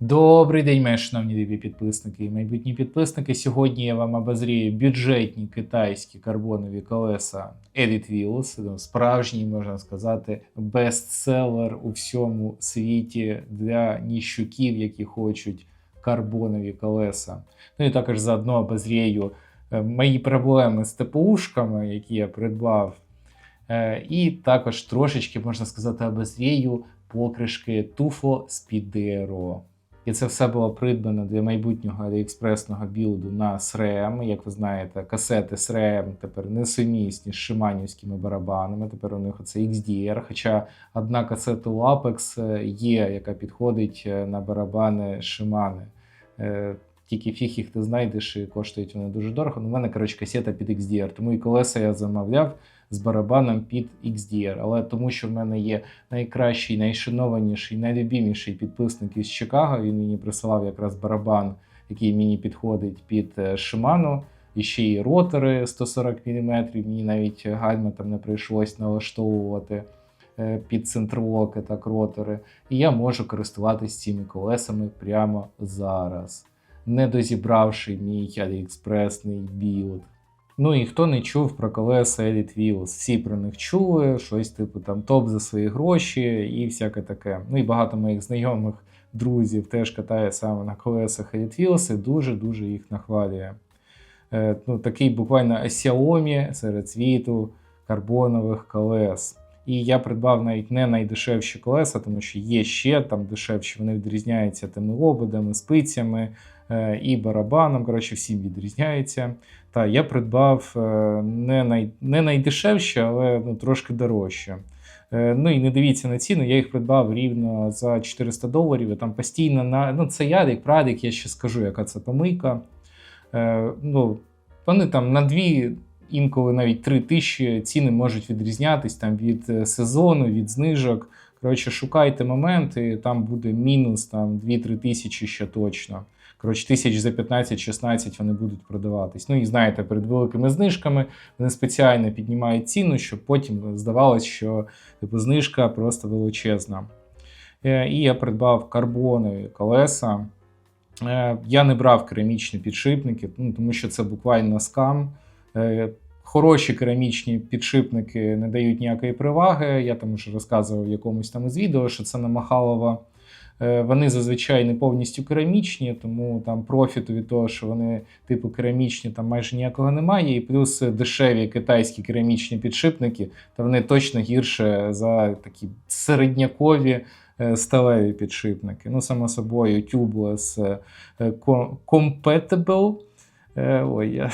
Добрий день, мої шановні любі підписники і майбутні підписники. Сьогодні я вам обозрію бюджетні китайські карбонові колеса Edit Wheels. Ну, Справжній, можна сказати, бестселер у всьому світі для ніщуків, які хочуть карбонові колеса. Ну і також заодно обозрію е, мої проблеми з ТПУшками, які я придбав. Е, І також трошечки, можна сказати, обозрію покришки Speed DRO. І це все було придбано для майбутнього аліекспресного білду на SRAM. Як ви знаєте, касети SRAM тепер несумісні з шиманівськими барабанами. Тепер у них це XDR. Хоча одна касета Lapex е, є, яка підходить е, на барабани Шимани. Е, Тільки фіг їх ти знайдеш і коштують вони дуже дорого. Ну, У мене, коротше, касета під XDR. Тому і колеса я замовляв з барабаном під XDR. Але тому, що в мене є найкращий, найшанованіший, найлюбіміший підписник із Чикаго. Він мені присилав якраз барабан, який мені підходить під е, Shimano. І ще й ротори 140 мм. Мені навіть гальма там не прийшлось налаштовувати е, під центрлоки, так ротори. І я можу користуватись цими колесами прямо зараз, не дозібравши мій аліекспресний білд. Ну і хто не чув про колеса Elite Wheels, всі про них чули, щось типу там топ за свої гроші і всяке таке. Ну і багато моїх знайомих друзів теж катає саме на колесах Elite Wheels і дуже-дуже їх нахвалює. Е, ну, такий буквально Xiaomi серед світу карбонових колес. І я придбав навіть не найдешевші колеса, тому що є ще там дешевші, вони відрізняються тими лободами, спицями і барабаном. Коротше, всім відрізняються. Та я придбав е, не, най, не найдешевші, але ну, трошки дорожче. Е, Ну і не дивіться на ціну, я їх придбав рівно за 400 доларів. і Там постійно на ну це ядик, прадик, я ще скажу, яка це помийка. Е, ну, Вони там на дві, інколи навіть три тисячі ціни можуть відрізнятись там від е, сезону, від знижок. Коротше, шукайте моменти, там буде мінус там 2-3 тисячі ще точно. Коротше, тисяч за 15-16 вони будуть продаватись. Ну і знаєте, перед великими знижками вони спеціально піднімають ціну, щоб потім здавалось, що типу, знижка просто величезна. Е, І я придбав карбонові колеса. Е, Я не брав керамічні підшипники, ну, тому що це буквально скам. Е, Хороші керамічні підшипники не дають ніякої переваги. Я там вже розказував в якомусь там із відео, що це на Махалова. Е, Вони зазвичай не повністю керамічні, тому там профіту від того, що вони типу керамічні, там майже ніякого немає. І плюс дешеві китайські керамічні підшипники, то вони точно гірше за такі середнякові е, сталеві підшипники. Ну, само собою, tubeless е, compatible. Ой, я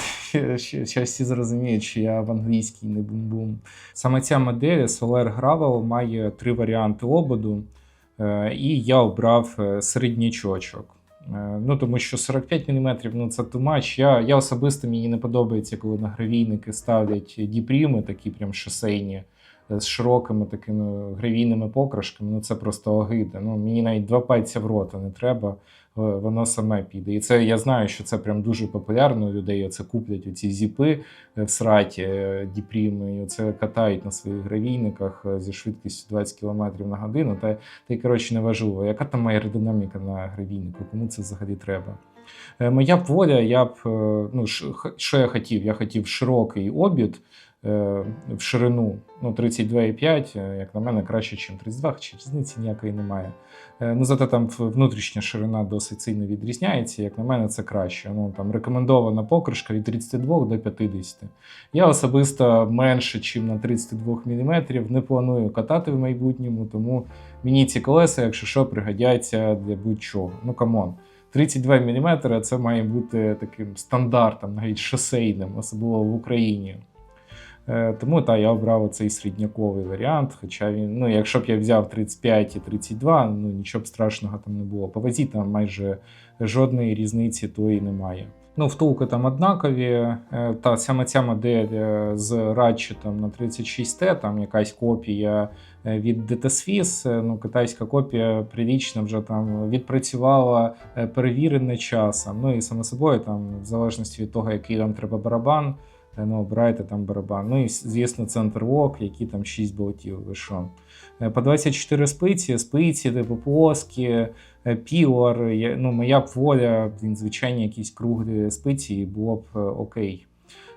щось всі зрозуміють, що я в англійській не бум-бум. Саме ця модель Solar Gravel має три варіанти ободу. Е, І я обрав е, середнячочок. Е, Ну, тому що 45 мм ну, це тумач. Я, я особисто мені не подобається, коли на гравійники ставлять діпріми, такі прям шосейні, з широкими такими гравійними покришками. Ну це просто огида. Ну, мені навіть два пальця в рота не треба, е, воно саме піде. І це я знаю, що це прям дуже популярно людей. Оце куплять оці зіпи е, в сраті е, діпріми, і оце катають на своїх гравійниках е, зі швидкістю 20 км на годину. Та та й коротше неважливо, яка там аеродинаміка на гравійнику, кому це взагалі треба. Е, Моя б воля, я б е, ну, що я хотів? Я хотів широкий обід е, в ширину ну, 32,5, е, як на мене, краще, ніж 32, хоча різниці ніякої немає. Е, Ну, зате там внутрішня ширина досить сильно відрізняється. Як на мене, це краще. Ну, там рекомендована покришка від 32 до 50. Я особисто менше, ніж на 32 мм, не планую катати в майбутньому, тому мені ці колеса, якщо що, пригодяться для будь-чого. Ну камон. 32 мм це має бути таким стандартом, навіть шосейним, особливо в Україні. Е, Тому та, я обрав цей середняковий варіант. Хоча він, ну, якщо б я взяв 35 і 32, ну нічого б страшного там не було. По вазі там майже жодної різниці тої немає. Ну, втулки там однакові. е, Та саме ця модель е, з радчетом на 36T, там якась копія від е, ну, китайська копія прилічно вже там відпрацювала перевірене часом. Ну і само собою, там, в залежності від того, який вам треба барабан, Ну, там барабан. Ну і звісно, центр вок, які там 6 болтів. Ви? Е, По 24 спиці, спиці, типу плоскі, е, пілор. Ну, моя б воля, звичайні якісь круглі спиці, і було б е, окей.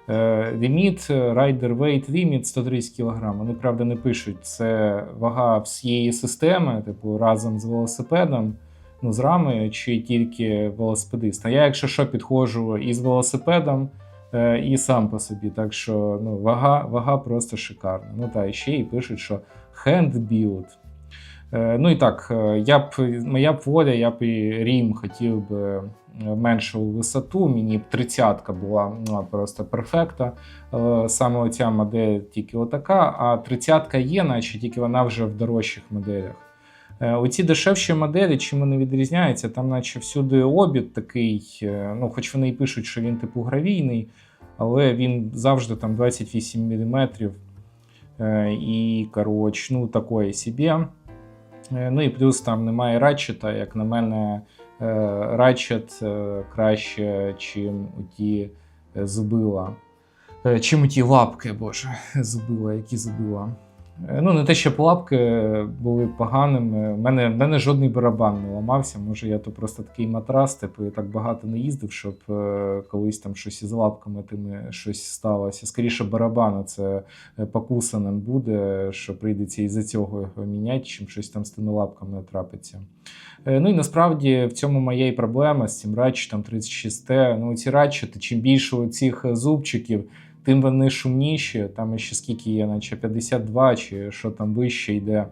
Е, Ліміт, е, Rider Weight Limit 130 кг. Вони правда не пишуть. Це вага всієї системи, типу разом з велосипедом, ну з рамою, чи тільки велосипедист. А я, якщо що, підходжу і з велосипедом, е, і сам по собі. Так що ну, вага, вага просто шикарна. Ну та ще і пишуть, що. Е, Ну і так, е, я б моя б воля, я б і рім хотів би е, меншу висоту. Мені б тридцятка була ну, просто перфекта. Е, Саме оця модель тільки отака, а тридцятка є, наче тільки вона вже в дорожчих моделях. Е, Оці дешевші моделі, чим вони відрізняються, там, наче всюди обід такий, е, ну, хоч вони і пишуть, що він типу гравійний, але він завжди там 28 мм. І, коротше, ну, такое собі. Е, Ну і плюс там немає ratchet, як на мене, е, е, краще, чим ті е, зубила. Е, Чим у ті лапки, боже, зубила, які зубила. Е, Ну, не те, щоб лапки були поганими. У мене, в мене жодний барабан не ламався. Може, я то просто такий матрас, типу, я так багато не їздив, щоб е, колись там щось із лапками тими щось сталося. Скоріше, барабан це е, покусаним буде, що прийдеться із-за цього його міняти, чим щось там з тими лапками трапиться. Ну і насправді в цьому моя і проблема з цим ratchet 36T. Ну, ці ratchet, чим більше цих зубчиків, тим вони шумніші. Там ще скільки є, наче 52 чи що там вище йде.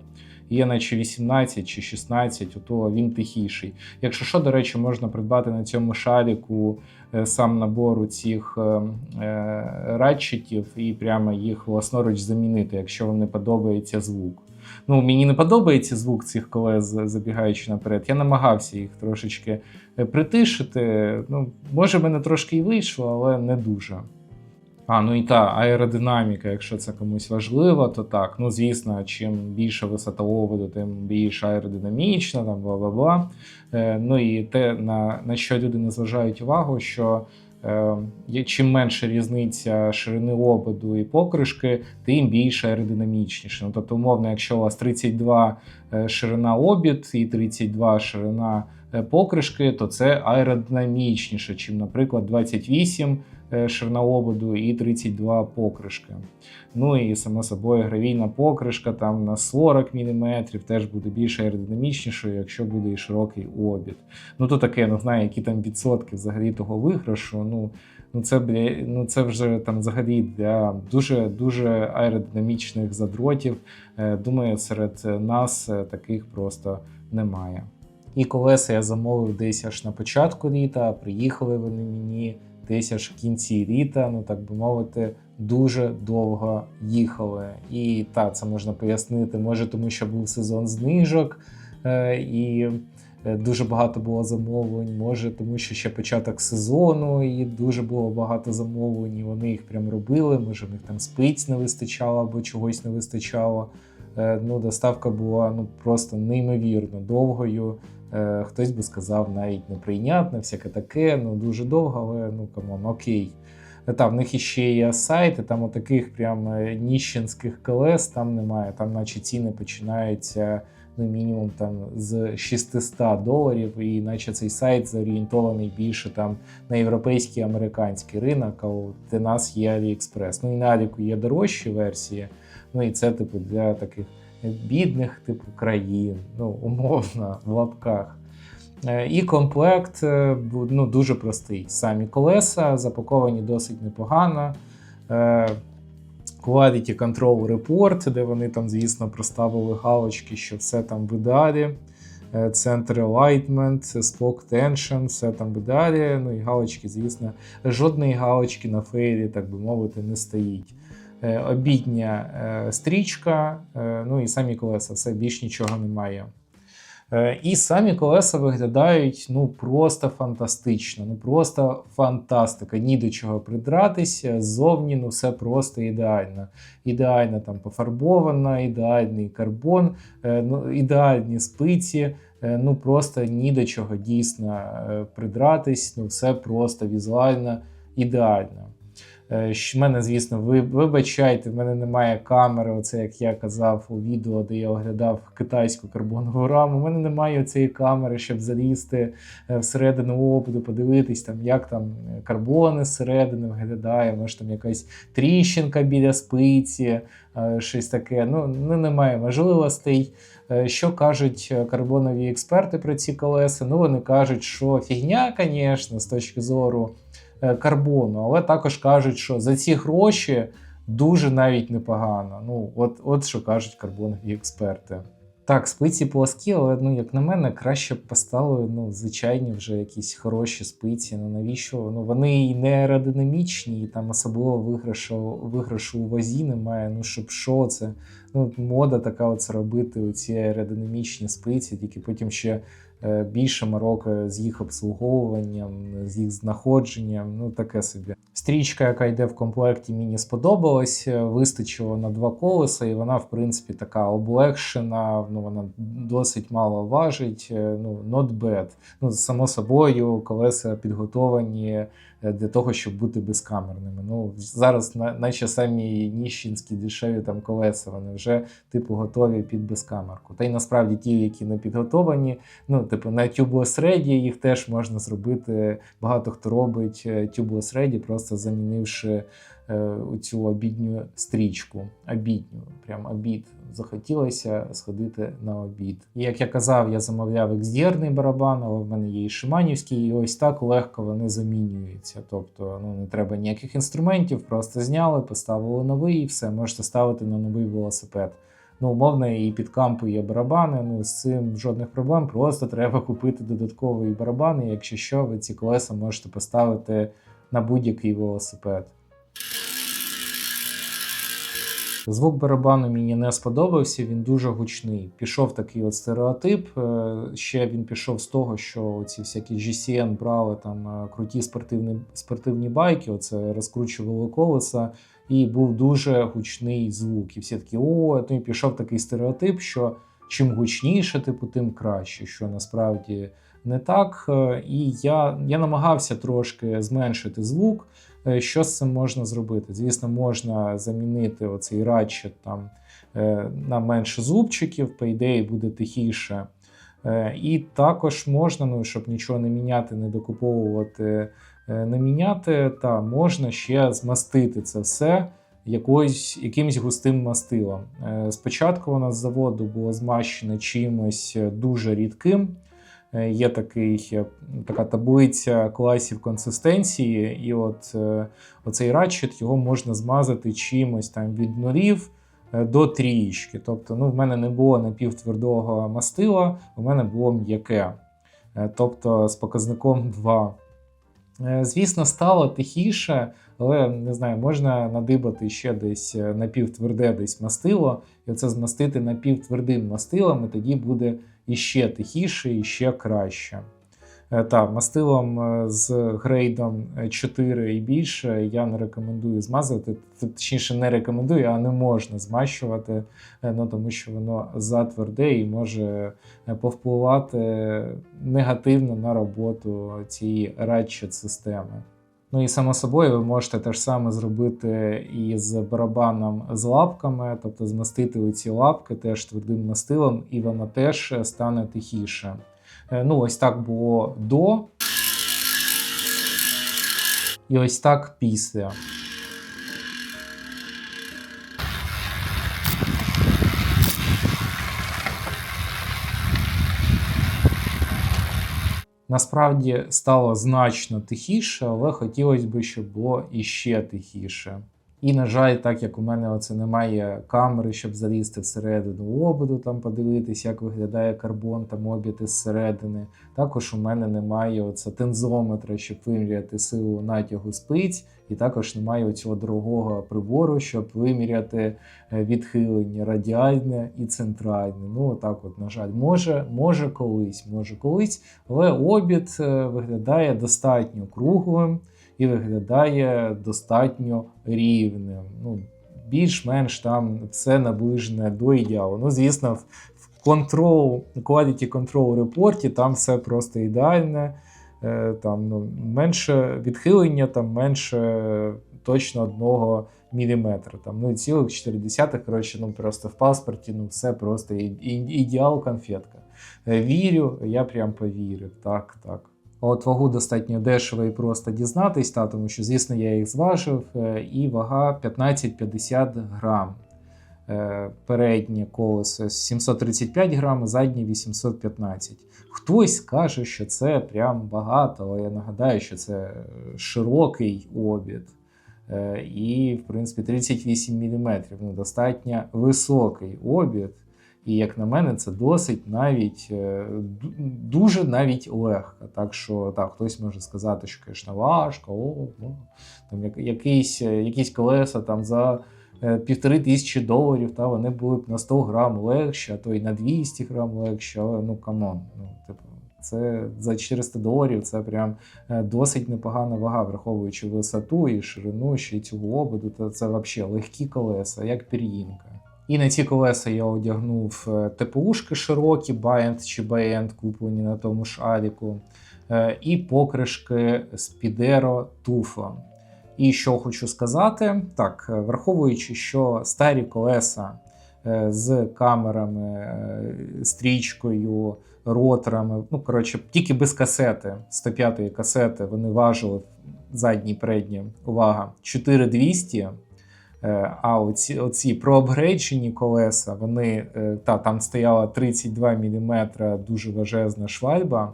Є наче 18 чи 16, ото він тихіший. Якщо що, до речі, можна придбати на цьому шаріку е, сам набор цих е, е, радчиків і прямо їх власноруч замінити, якщо вам не подобається звук. Ну, мені не подобається звук цих колес, забігаючи наперед. Я намагався їх трошечки притишити. Ну, може, мене трошки і вийшло, але не дуже. А, ну і та аеродинаміка, якщо це комусь важливо, то так. Ну, звісно, чим більша висота оводу, тим більш аеродинамічна, там бла бла бла. Е, ну і те, на, на що люди не зважають увагу, що е, чим менша різниця ширини ободу і покришки, тим більше аеродинамічніше. Ну, тобто, умовно, якщо у вас 32 е, ширина обід і 32 ширина е, покришки, то це аеродинамічніше, чим, наприклад, 28 е, і 32 покришки. Ну і само собою гравійна покришка там на 40 мм теж буде більш аеродинамічнішою, якщо буде і широкий обід. Ну то таке, не знаю, які там відсотки взагалі того виграшу. Ну, ну це ну це вже там взагалі для дуже дуже аеродинамічних задротів. Е, Думаю, серед нас е, таких просто немає. І колеса я замовив десь аж на початку літа, приїхали вони мені аж в кінці літа, ну так би мовити, дуже довго їхали. І так, це можна пояснити, може, тому що був сезон знижок е, і е, дуже багато було замовлень, може, тому що ще початок сезону і дуже було багато замовлень, і вони їх прям робили. Може, в них там спиць не вистачало або чогось не вистачало. Е, Ну, доставка була ну просто неймовірно довгою. Е, Хтось би сказав навіть неприйнятне, всяке таке, ну дуже довго, але ну камон, окей. Е, Та, в них іще є сайти, там отаких прям е, ніщенських колес там немає. Там, наче ціни починаються ну, мінімум там з 600 доларів, і наче цей сайт зорієнтований більше там на європейський американський ринок, а для нас є AliExpress. Ну і на Аліку є дорожчі версії. Ну і це, типу, для таких бідних, типу, країн, ну, умовно, в лапках. Е, І комплект е, ну, дуже простий. Самі колеса запаковані досить непогано. Quality Control Report, де вони там, звісно, проставили галочки, що все там в ідеалі. Е, Центр Alignment, Spoke Tension, все там в ідеалі. Ну і галочки, звісно, жодної галочки на фейлі, так би мовити, не стоїть. Е, Обідня е, стрічка, е, ну і самі колеса, все більш нічого немає. І самі колеса виглядають ну просто фантастично, ну просто фантастика. Ні до чого придратися. Ззовні ну все просто ідеально. Ідеально там пофарбовано, ідеальний карбон, ну, ідеальні спиці. Ну просто ні до чого дійсно придратись. Ну все просто візуально ідеально. Е, мене, звісно, ви вибачайте, в мене немає камери, оце як я казав у відео, де я оглядав китайську карбонову раму. У мене немає цієї камери, щоб залізти е, всередину опиту, подивитись, там, як там е, карбони зсередини виглядає, може там якась тріщинка біля спиці, щось таке. Ну, ну немає можливостей. Що кажуть карбонові експерти про ці колеса? Ну, вони кажуть, що фігня, звісно, з точки зору карбону, але також кажуть, що за ці гроші дуже навіть непогано. Ну, от, от що кажуть карбонові експерти. Так, спиці плоскі, але ну, як на мене, краще б поставили ну, звичайні вже якісь хороші спиці. Ну навіщо? Ну вони і не аеродинамічні, і там особливо виграшу, виграшу у вазі немає. Ну щоб що це? Ну, мода така оце робити оці аеродинамічні спиці, тільки потім ще е, більше морока з їх обслуговуванням, з їх знаходженням. Ну таке собі. Стрічка, яка йде в комплекті, мені сподобалась. е, Вистачило на два колеса, і вона, в принципі, така облегшена. Ну вона досить мало важить. е, Ну not bad. Ну само собою, колеса підготовані е, для того, щоб бути безкамерними. Ну зараз, на- наче самі ніщенські дешеві там колеса, вони вже типу готові під безкамерку. Та й насправді ті, які не підготовані, ну типу на Tubeless Ready їх теж можна зробити. Багато хто робить е, Tubeless Ready, просто замінивши е, цю обідню стрічку. Обідню, прям обід. Захотілося сходити на обід. І як я казав, я замовляв XDR-ний барабан, але в мене є і Шиманівський, і ось так легко вони замінюються. Тобто ну, не треба ніяких інструментів, просто зняли, поставили новий і все, можете ставити на новий велосипед. Ну, умовно, і під кампу є барабани. Ну, з цим жодних проблем. Просто треба купити додатковий барабан, і якщо що, ви ці колеса можете поставити на будь-який велосипед. Звук барабану мені не сподобався, він дуже гучний. Пішов такий от стереотип. е, Ще він пішов з того, що ці всякі GCN брали там е, круті спортивні, спортивні байки, оце розкручували колеса, і був дуже гучний звук. І всі такі, о, ну і пішов такий стереотип, що чим гучніше, типу, тим краще, що насправді не так. Е, І я, я намагався трошки зменшити звук. Е, Що з цим можна зробити? Звісно, можна замінити оцей радчет там е, на менше зубчиків, по ідеї буде тихіше. І також можна, ну щоб нічого не міняти, не докуповувати, не міняти, та можна ще змастити це все якоюсь, якимось густим мастилом. Е, Спочатку воно з заводу було змащене чимось е, дуже рідким. Е, Є такий, така таблиця класів консистенції, і от оцей радчет його можна змазати чимось там від нулів е, до трієчки. Тобто, ну, в мене не було напівтвердого мастила, у мене було м'яке. Тобто з показником 2. Е, Звісно, стало тихіше, але не знаю, можна надибати ще десь е, напівтверде десь мастило, і оце змастити напівтвердим мастилом, і тоді буде іще тихіше, і ще краще. Е, Та, мастилом е, з грейдом е, 4 і більше я не рекомендую змазувати. Точніше, не рекомендую, а не можна змащувати, е, ну, тому що воно затверде і може повпливати негативно на роботу цієї ratchet системи. Ну і само собою ви можете те ж саме зробити і з барабаном з лапками, тобто змастити ці лапки теж твердим мастилом, і воно теж стане тихіше. Е, Ну, ось так було до. І ось так після. Насправді стало значно тихіше, але хотілося б, щоб було іще тихіше. І, на жаль, так як у мене оце немає камери, щоб залізти всередину ободу, там подивитись, як виглядає карбон та мобіт із середини. Також у мене немає оце тензометра, щоб виміряти силу натягу спиць, і також немає цього дорогого прибору, щоб виміряти е, відхилення радіальне і центральне. Ну, отак, от, на жаль, може, може колись, може колись, але обід е, виглядає достатньо круглим і виглядає достатньо рівним. Ну, більш-менш там все наближене до ідеалу. Ну, звісно, в control, quality control репорті там все просто ідеальне. е, там ну, менше відхилення, там менше точно одного міліметра. Там ну цілих 4 коротше, ну просто в паспорті, ну все просто ідеал конфетка. Е, Вірю, я прям повірив. Так, так. От вагу достатньо дешево і просто дізнатись, та, тому що, звісно, я їх зважив, е, і вага 15-50 грам. Е, Переднє колесо 735 грам, заднє 815. Хтось каже, що це прям багато, але я нагадаю, що це широкий обід. Е, І, в принципі, 38 мм. Ну, достатньо високий обід. І, як на мене, це досить навіть е, дуже навіть легко. Так що так, хтось може сказати, що звісно, важко, о, ну, там як, якісь, е, якісь колеса там за е, півтори тисячі доларів, та вони були б на 100 грам легші, а то й на 200 грам легші, але ну камон. Ну, типу, це за 400 доларів це прям досить непогана вага, враховуючи висоту і ширину ще й ободу, то це взагалі легкі колеса, як пір'їнка. І на ці колеса я одягнув е, ТПУшки широкі, Байент чи Байент, куплені на тому ж Аліку, е, і покришки Spidero Tufo. І що хочу сказати, так, е, враховуючи, що старі колеса з камерами, стрічкою, роторами, ну коротше, тільки без касети, 105-ї касети, вони важили задні, передні, увага, 4200. Е, А оці, оці проапгрейджені колеса, вони е, та там стояла 32 мм дуже важезна швальба.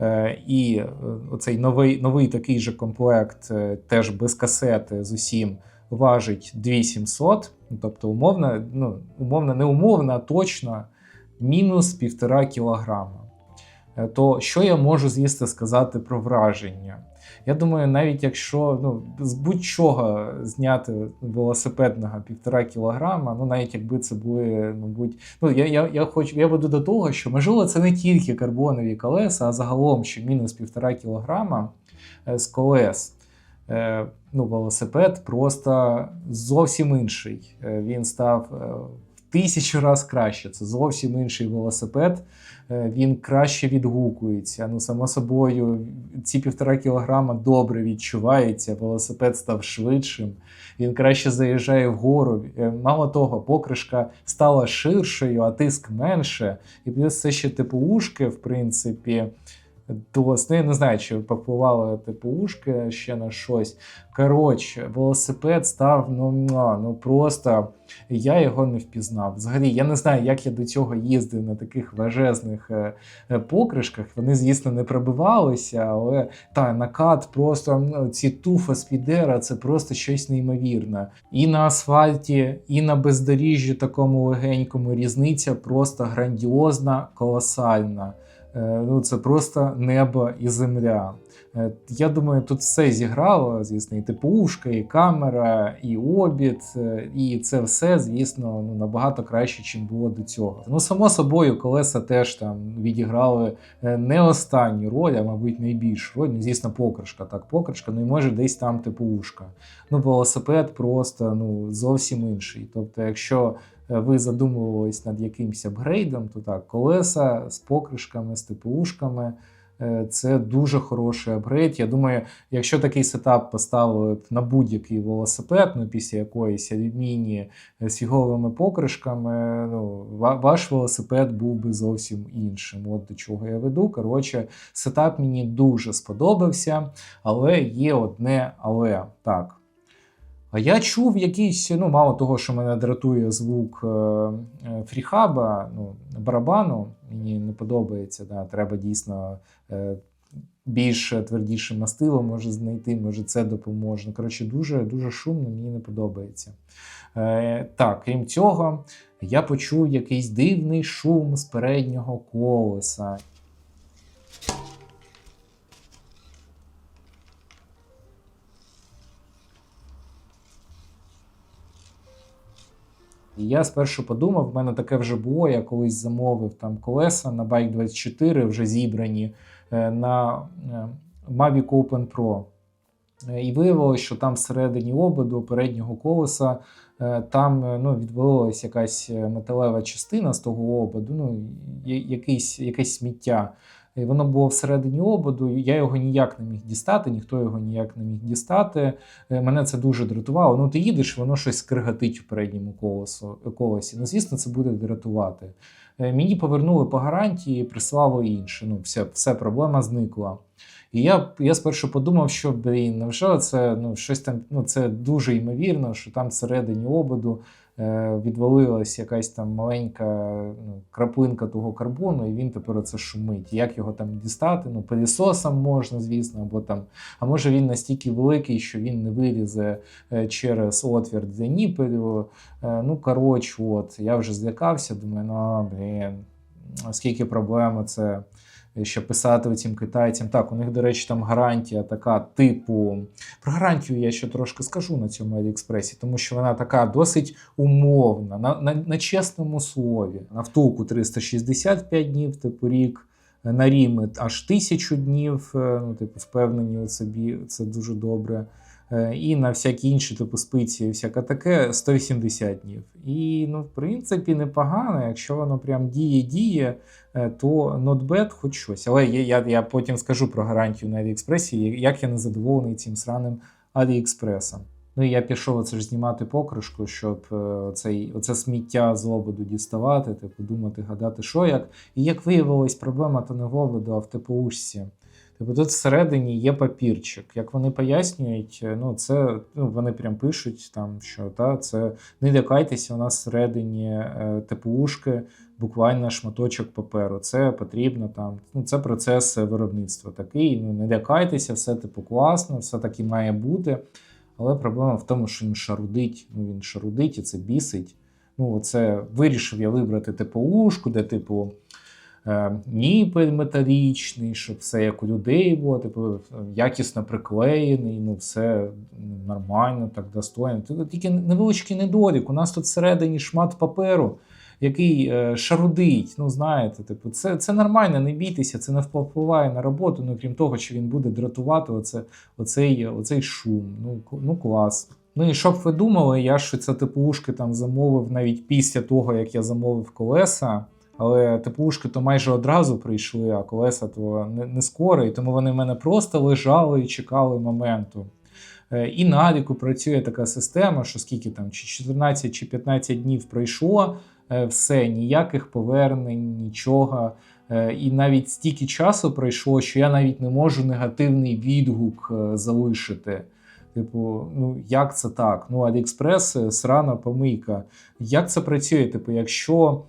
Е, І оцей новий, новий такий же комплект, теж без касети з усім, важить 2700. Ну, Тобто, умовно, ну, умовно, не умовно, а точно мінус 1,5 кілограма. То що я можу, звісно, сказати про враження? Я думаю, навіть якщо ну, з будь-чого зняти велосипедного півтора кілограма, ну навіть якби це були, мабуть, ну я, я, я хочу, я веду до того, що можливо це не тільки карбонові колеса, а загалом ще мінус півтора кілограма е, з колес. Е, Ну, велосипед просто зовсім інший. Е, Він став тисячу разів краще. Це зовсім інший велосипед. Е, Він краще відгукується. Ну, само собою, ці півтора кілограма добре відчуваються. Велосипед став швидшим, він краще заїжджає вгору. Е, Мало того, покришка стала ширшою, а тиск менше. І плюс це ще типу ушки, в принципі. Дос, ну, я не знаю, чи попливали типу ушки ще на щось. Коротше, велосипед став ну, ну просто я його не впізнав. Взагалі, я не знаю, як я до цього їздив на таких важезних е, е, покришках. Вони, звісно, не пробивалися, але та накат просто ну, ці туфа спідера це просто щось неймовірне. І на асфальті, і на бездоріжжі такому легенькому різниця просто грандіозна, колосальна. Е, Ну, це просто небо і земля. Е, Я думаю, тут все зіграло, звісно, і ТПУшка, і камера, і обід, е, і це все, звісно, ну, набагато краще, ніж було до цього. Ну, само собою, колеса теж там відіграли не останню роль, а мабуть, найбільшу роль. Ну, звісно, покришка. Так, покришка, ну і може десь там ТПУшка. Ну, велосипед просто ну, зовсім інший. Тобто, якщо ви задумувались над якимось апгрейдом, то так, колеса з покришками, з ТПУшками. е, Це дуже хороший апгрейд. Я думаю, якщо такий сетап поставили б на будь-який велосипед, ну після якоїсь алюмінії з фіговими покришками, ну ваш велосипед був би зовсім іншим. От до чого я веду. Коротше, сетап мені дуже сподобався, але є одне але так. А я чув якийсь, ну, мало того, що мене дратує звук е, е, фріхаба, ну, барабану, мені не подобається. Да, треба дійсно е, більш твердіше мастило може знайти, може це допоможе. Коротше, дуже, дуже шумно, мені не подобається. Так, крім цього, я почув якийсь дивний шум з переднього колеса. І я спершу подумав, в мене таке вже було. Я колись замовив там колеса на Bike 24, вже зібрані е, на е, Mavic Open Pro. Е, І виявилося, що там всередині ободу переднього колеса там ну, відвалилась якась металева частина з того ободу, ну, я- якийсь, якесь сміття. Воно було всередині ободу. Я його ніяк не міг дістати, ніхто його ніяк не міг дістати. Е, Мене це дуже дратувало. Ну, ти їдеш, воно щось скригатить у передньому колесу, колесі. Ну, звісно, це буде дратувати. Е, Мені повернули по гарантії, прислало інше. Ну, все, все проблема зникла. І я, я спершу подумав, що блін, невже це ну, щось там, ну це дуже ймовірно, що там всередині ободу відвалилась якась там маленька ну, краплинка того карбону, і він тепер оце шумить. Як його там дістати? Ну, пилісосом можна, звісно, або там, а може він настільки великий, що він не вилізе е, через отвір для. Е, ну, коротше, от, я вже злякався, думаю, ну, блін, скільки проблем це що писати цим китайцям. Так, у них, до речі, там гарантія така, типу. Про гарантію я ще трошки скажу на цьому Аліекспресі, тому що вона така досить умовна, на, на, на чесному слові. На втулку 365 днів, типу рік. На Ріми аж тисячу днів, е, ну, типу, впевнені у собі, це дуже добре. Е, І на всякі інші, типу спиці, всяке таке 180 днів. І, ну, в принципі, непогано. Якщо воно прям діє-діє, е, то not bad хоч щось. Але я, я, я потім скажу про гарантію на Аліекспресі, як я не задоволений цим сраним Аліекспресом. Ну і я пішов оце ж знімати покришку, щоб е, цей, оце сміття з ободу діставати, типу думати, гадати, що як. І як виявилось, проблема то не в ободу, а в ТПУшці. Типу тут всередині є папірчик. Як вони пояснюють, ну це ну, вони прям пишуть там, що та це не лякайтеся, у нас всередині е, ТПУшки буквально шматочок паперу. Це потрібно там. Ну це процес виробництва такий. Ну не лякайтеся, все типу класно, все так і має бути. Але проблема в тому, що він шарудить. Ну він шарудить і це бісить. Ну, це вирішив я вибрати ТПУшку, де, типу, е, ніпель металічний, щоб все як у людей було, типу, якісно приклеєний, ну все нормально, так достойно. Тільки невеличкий недолік. У нас тут всередині шмат паперу, який е, шарудить. Ну, знаєте, типу, це це нормально, не бійтеся, це не впливає на роботу. Ну крім того, що він буде дратувати оце, оцей, оцей шум. Ну, ну клас. Ну і щоб ви думали, я ж це типушки там замовив навіть після того, як я замовив колеса. Але типушки то майже одразу прийшли, а колеса то не, не скоро, і тому вони в мене просто лежали і чекали моменту. Е, І на Авіку працює така система, що скільки там, чи 14 чи 15 днів пройшло, е, все, ніяких повернень, нічого. Е, І навіть стільки часу пройшло, що я навіть не можу негативний відгук залишити. Типу, ну як це так? Ну, Аліекспрес срана помийка. Як це працює? Типу, якщо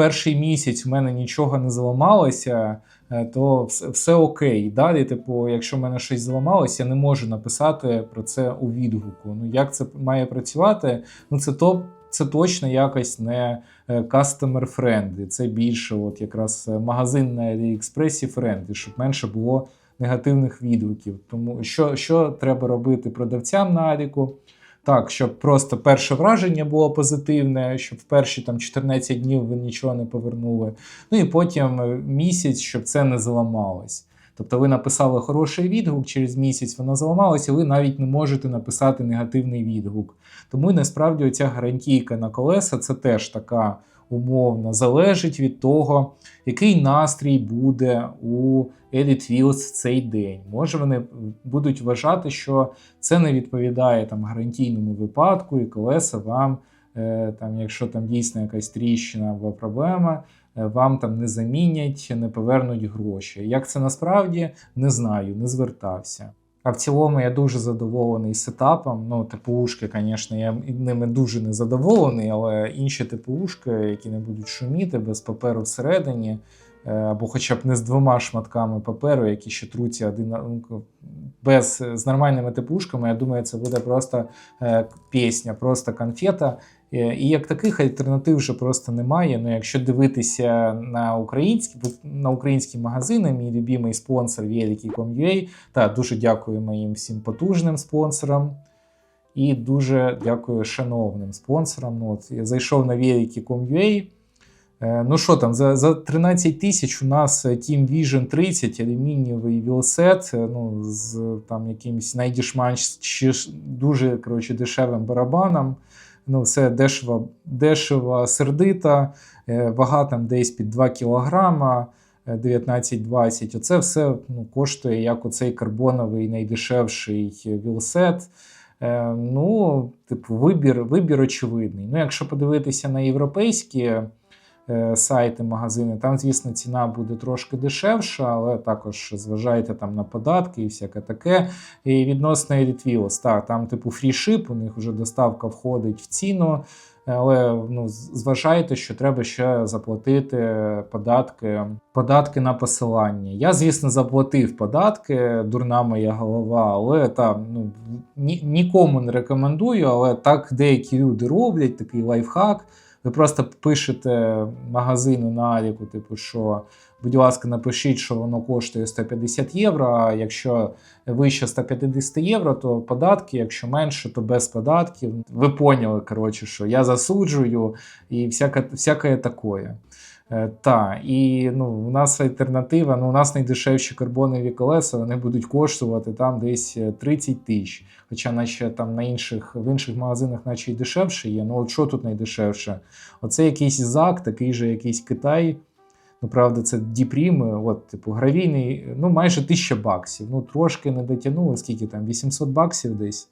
перший місяць в мене нічого не зламалося, е, то все, окей. Далі, типу, якщо в мене щось зламалося, я не можу написати про це у відгуку. Ну як це має працювати? Ну це то. Це точно якось не е, customer friendly, Це більше, от якраз е, магазин на AliExpress friendly, щоб менше було негативних відгуків. Тому що що треба робити продавцям на Аліку? Так, щоб просто перше враження було позитивне, щоб в перші там 14 днів ви нічого не повернули. Ну і потім е, місяць, щоб це не зламалось. Тобто ви написали хороший відгук, через місяць воно зламалося, ви навіть не можете написати негативний відгук. Тому насправді оця гарантійка на колеса це теж така умовна, залежить від того, який настрій буде у Elite Wheels в цей день. Може, вони будуть вважати, що це не відповідає там гарантійному випадку, і колеса вам, е, там, якщо там дійсно якась тріщина або проблема, е, вам там не замінять, не повернуть гроші. Як це насправді не знаю, не звертався. А в цілому я дуже задоволений сетапом. Ну, ТПУшки, звісно, я ними дуже не задоволений, але інші ТПУшки, які не будуть шуміти без паперу всередині, е, або хоча б не з двома шматками паперу, які ще труться один ну, без з нормальними ТПУшками, я думаю, це буде просто е, пісня, просто конфета. Е, І як таких альтернатив вже просто немає. Ну, якщо дивитися на українські на українські магазини, мій любимий спонсор Великий.com.ua, та дуже дякую моїм всім потужним спонсорам. І дуже дякую шановним спонсорам. Ну, от Я зайшов на Великий.com.ua. Е, Ну що там, за за 13 тисяч у нас Team Vision 30, алюмінієвий вілсет, ну, з там якимось найдішманш дуже коротше, дешевим барабаном. Ну, Все дешево, дешево сердита, вага там десь під 2 кілограма. 19-20. Оце все ну, коштує як оцей карбоновий найдешевший вілсет. Е, Ну, типу, вибір, вибір очевидний. Ну, якщо подивитися на європейські е, сайти, магазини, там, звісно, ціна буде трошки дешевша, але також зважайте там на податки і всяке таке. І відносно Wheels, так, там, типу, фрішип, у них вже доставка входить в ціну. Але ну, зважайте, що треба ще заплатити податки, податки на посилання. Я, звісно, заплатив податки, дурна моя голова, але там ну, ні, нікому не рекомендую, але так деякі люди роблять, такий лайфхак. Ви просто пишете магазину на Аліку, типу, що, будь ласка, напишіть, що воно коштує 150 євро. А якщо вище 150 євро, то податки, якщо менше, то без податків. Ви поняли, коротше, що я засуджую і всяке, всяке таке. Е, Та, і ну, у нас альтернатива, ну, у нас найдешевші карбонові колеса, вони будуть коштувати там десь е, 30 тисяч. Хоча наче там на інших, в інших магазинах наче й дешевше є. Ну от що тут найдешевше? Оце якийсь ЗАК, такий же якийсь Китай. Ну, правда, це діпріми, от, типу, гравійний, ну, майже 1000 баксів. Ну, трошки не дотягнули, скільки там, 800 баксів десь.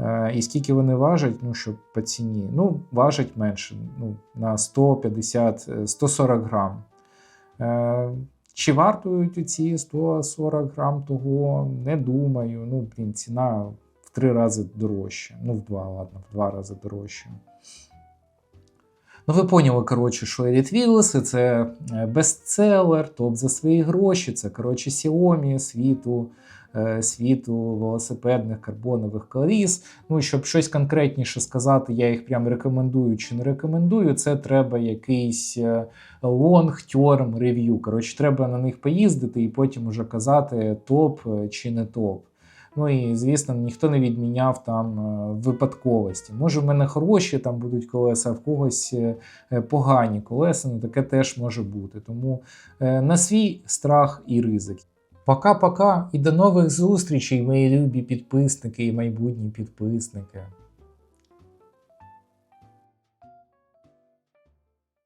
Е, і скільки вони важать, ну, щоб по ціні? Ну, важать менше, ну, на 150, е, 140 грам. Е, чи вартують ці 140 грам того? Не думаю. Ну, блін, ціна в три рази дорожча. Ну, в два, ладно, в два рази дорожча. Ну, ви поняли, коротше, що Wheels це бестселер, топ за свої гроші. Це, коротше, Xiaomi світу, світу велосипедних карбонових коліс. Ну, щоб щось конкретніше сказати, я їх прям рекомендую чи не рекомендую. Це треба якийсь е, long-term review. Коротше, треба на них поїздити і потім уже казати топ е, чи не топ. Ну і звісно, ніхто не відміняв там е, випадковості. Може, в мене хороші там будуть колеса, а в когось е, е, погані колеса. Ну таке теж може бути. Тому е, на свій страх і ризик. Пока-пока і до нових зустрічей, мої любі підписники і майбутні підписники.